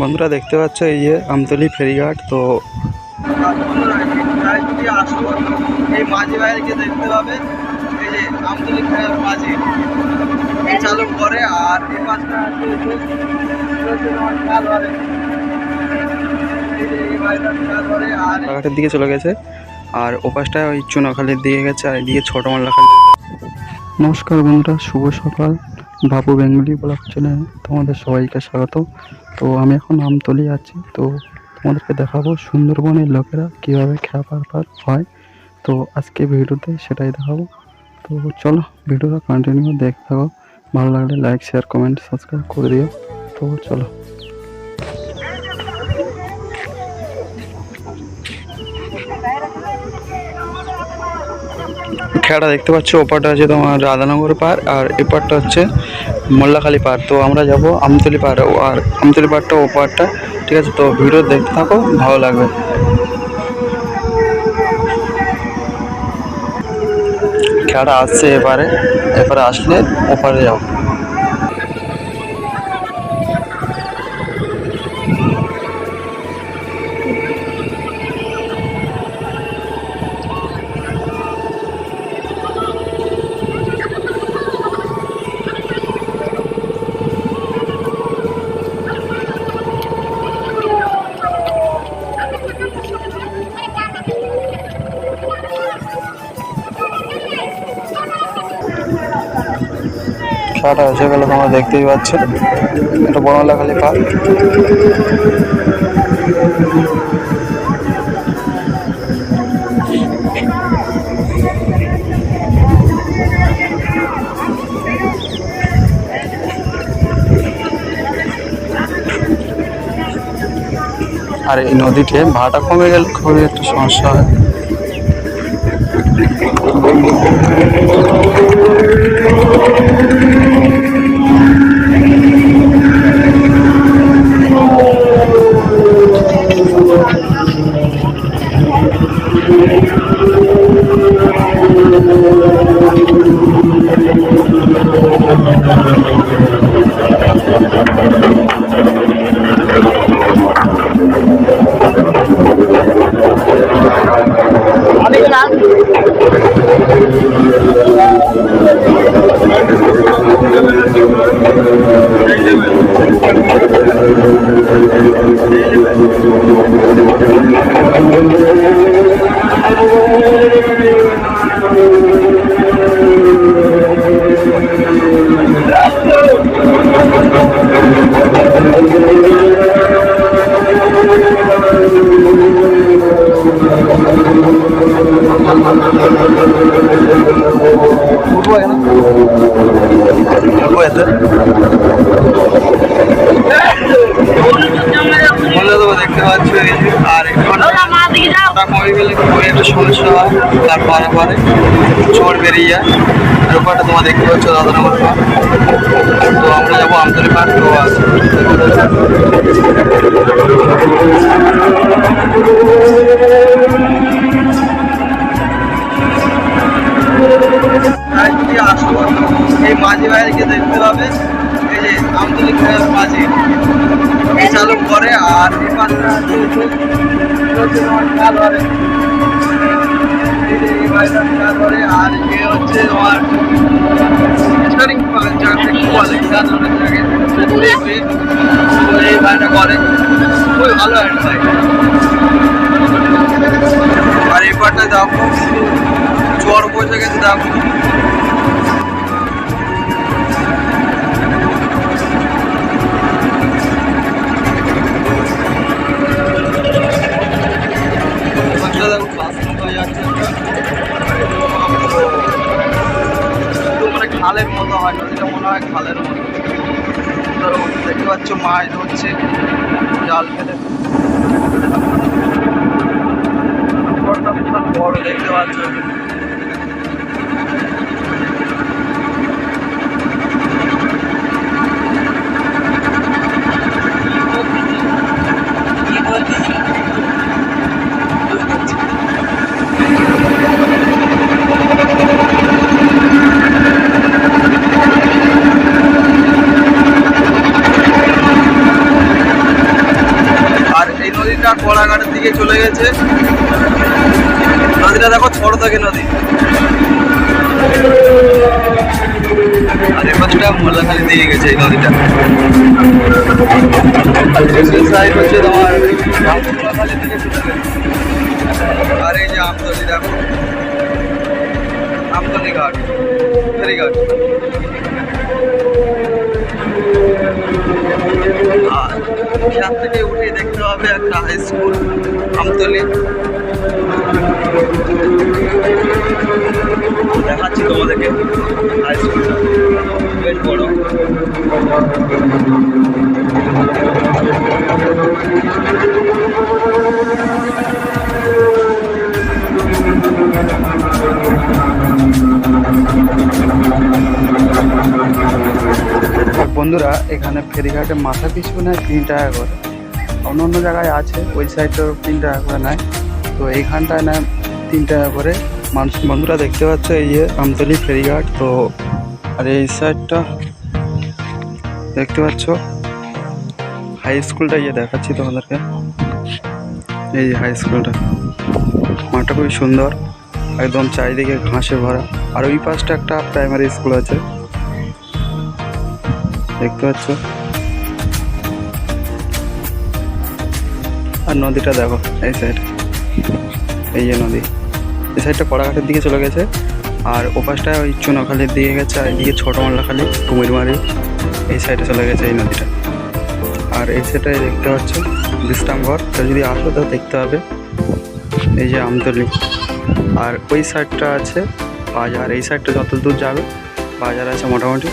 বন্ধুরা দেখতে পাচ্ছ এই যে আমতলি ফেরিঘাট তো এই মাঝি ভাইকে দেখতে পাবে। এই যে আমতলি খায়ের মাঝি। চালু করে আর এই ঘাটের দিকে চলে গেছে আর ওপাশটা ওই চুনাখালির দিকে গেছে আর এদিকে ছোট মাল্লাখালি নমস্কার বন্ধুরা শুভ সকাল। বাবু বেঙ্গলি ব্লগ চ্যানেলে তোমাদের সবাইকে স্বাগত। তো আমি এখন আমতলি আছি, তো তোমাদেরকে দেখাবো সুন্দরবনের লোকেরা কীভাবে খেয়া পার হয়। তো আজকে ভিডিওতে সেটাই দেখাবো। তো চলো ভিডিওটা কন্টিনিউ দেখতে থাকো, ভালো লাগলে লাইক শেয়ার কমেন্ট সাবস্ক্রাইব করে দিও। তো চলো। খেয়াটা দেখতে পাচ্ছ ওপারটা আছে তোমার রাধানগর পার আর এপারটা হচ্ছে মোল্লাখালি পার তো আমরা যাব আমতলি পার আর আমতলি পারটা ওপারটা ঠিক আছে? তো ভিডিও দেখতে থাকো, ভালো লাগবে। খেলাটা আসছে এপারে এপারে আসলে ওপারে যাও। খেয়াটা এসে গেলে তোমরা দেখতেই পাচ্ছ। এটা বনলাখালী পার আর এই নদীতে ভাড়াটা কমে গেলে খুবই একটা সমস্যা হয়। উঠবো এখানে দেখতে পাচ্ছ। আর কমে গেলে খুবই একটা সমস্যা তার পরে পরে চোর বেরিয়ে যায় আর তোমার দেখতে পাচ্ছ দাদানগর পার তো আমরা যাব আমতলি পার তো আছে আর এই পাশটা খেয়াল ধরে এই যে খেয়াল আর এ হচ্ছে তোমার স্টারিং তো এই ভাইটা করে খুবই ভালো একটা আর এই পাটটা দেখো, চর বসে গেছে দেখো। মনে হয় খালের মতো ধরো, দেখতে পাচ্ছ মাছ ধরছে জাল ফেলে। বড় দেখতে পাচ্ছ। গেছে নদীটা দেখো ছোট থাকে নদী। আর এ পাশটা মোল্লাখালি দিয়ে গেছে এই নদীটা। হচ্ছে তোমার মোল্লাখালি আর এই যে আমতলি দেখো। আমতলি ঘাট ফেরিঘাট আর থেকে উঠে দেখতে হবে একটা হাই স্কুল আমতলি। দেখাচ্ছি তোমাদেরকে। হাইস্কুলটা বড়। বন্ধুরা এখানে ফেরিঘাটে মাথা পিছু নেয় তিন টাকা করে। অন্য অন্য জায়গায় আছে, ওই সাইডটাও তিন টাকা করে নেয়। তো এইখানটায় নেয় তিন টাকা করে। মানুষ বন্ধুরা দেখতে পাচ্ছ, এই যে আমতলি ফেরিঘাট। তো আর এই সাইডটা দেখতে পাচ্ছ হাই স্কুলটা ইয়ে দেখাচ্ছি তোমাদেরকে। এই যে হাই স্কুলটা মাঠটা খুবই সুন্দর, একদম চারিদিকে ঘাসে ভরা। আর ওই পাশটা একটা প্রাইমারি স্কুল আছে। দেখতে পাচ্ছ? আর নদীটা দেখো, এই সাইড এই যে নদী। এই সাইডটা কড়াঘাটের দিকে চলে গেছে, আর ওপাশটা ওই চুনাখালির দিকে গেছে, আর এদিকে ছোটো মাল্লাখালি, কুমিরমারি, এই সাইডে চলে গেছে এই নদীটা। আর এই সাইডটায় দেখতে পাচ্ছ বিশ্রামঘর তো যদি আসো তো দেখতে হবে এই যে আমতলি। আর ওই সাইডটা আছে বাজার। এই সাইডটা যত দূর যাবে, বাজার আছে মোটামুটি